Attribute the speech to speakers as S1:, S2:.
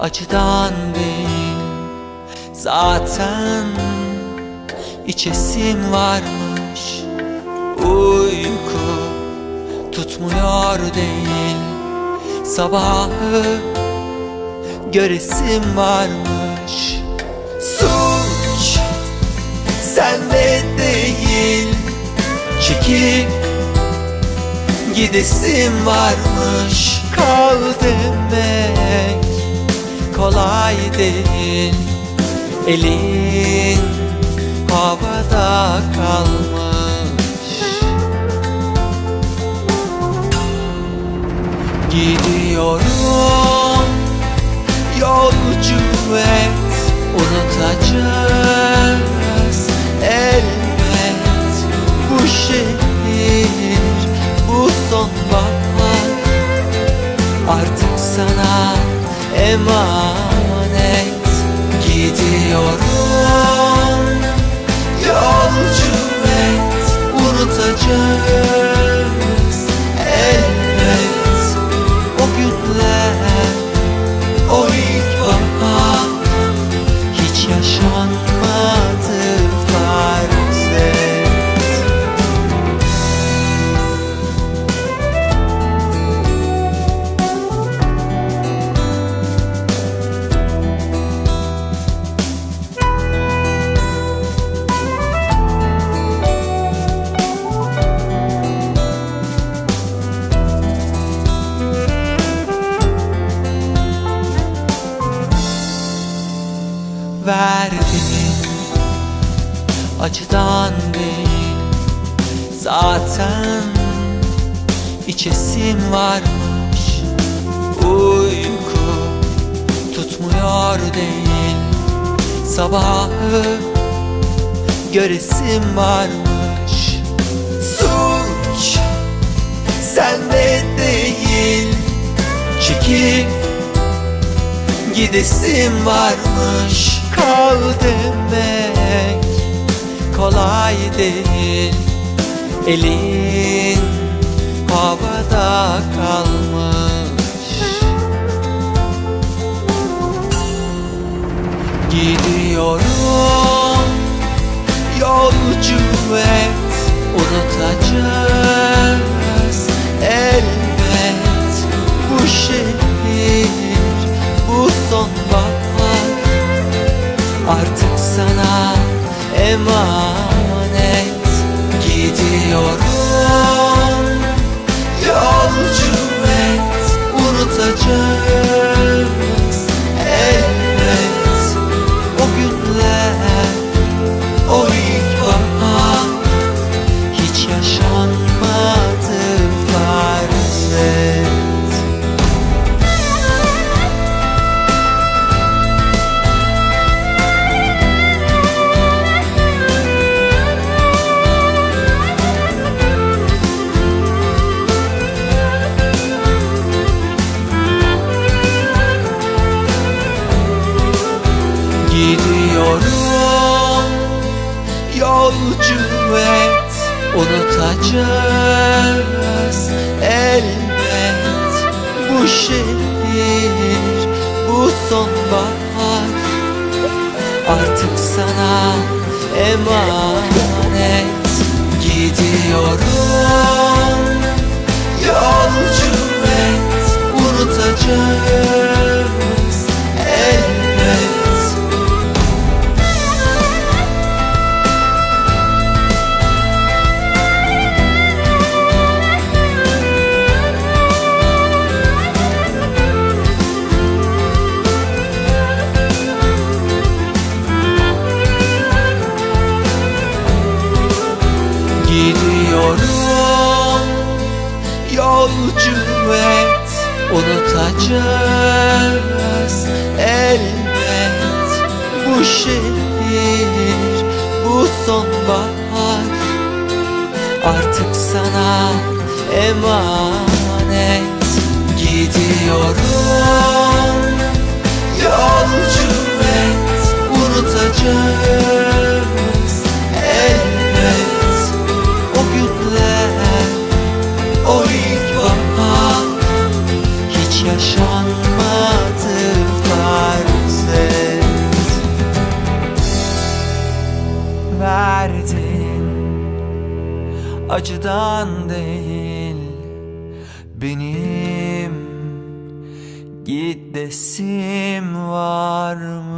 S1: acıdan değil Zaten içesim varmış. Uyku tutmuyor değil Sabahı göresim varmış. Suç sende değil Çekip gidesim varmış Demek kolay değil. Elin havada kalmış. Gidiyorum yolcu et Unutacağız emanet verdin Acıdan değil Zaten içesim varmış. Uyku tutmuyor değil Sabahı göresim varmış. Suç sende değil Çekip gidesim varmış Kal demek kolay değil. Elin havada kalmış. Gidiyorum yolcu et Unutacağız မ Gidiyorum. Yolcu et Unutacağız. Elbet bu şehir bu sonbahar. Artık sana emanet. Gidiyorum Unutacağız elbet bu şehir bu sonbahar. Artık sana emanet Gidiyorum. Yolcu et Unutacağız acıdan değil Benim git desim varmış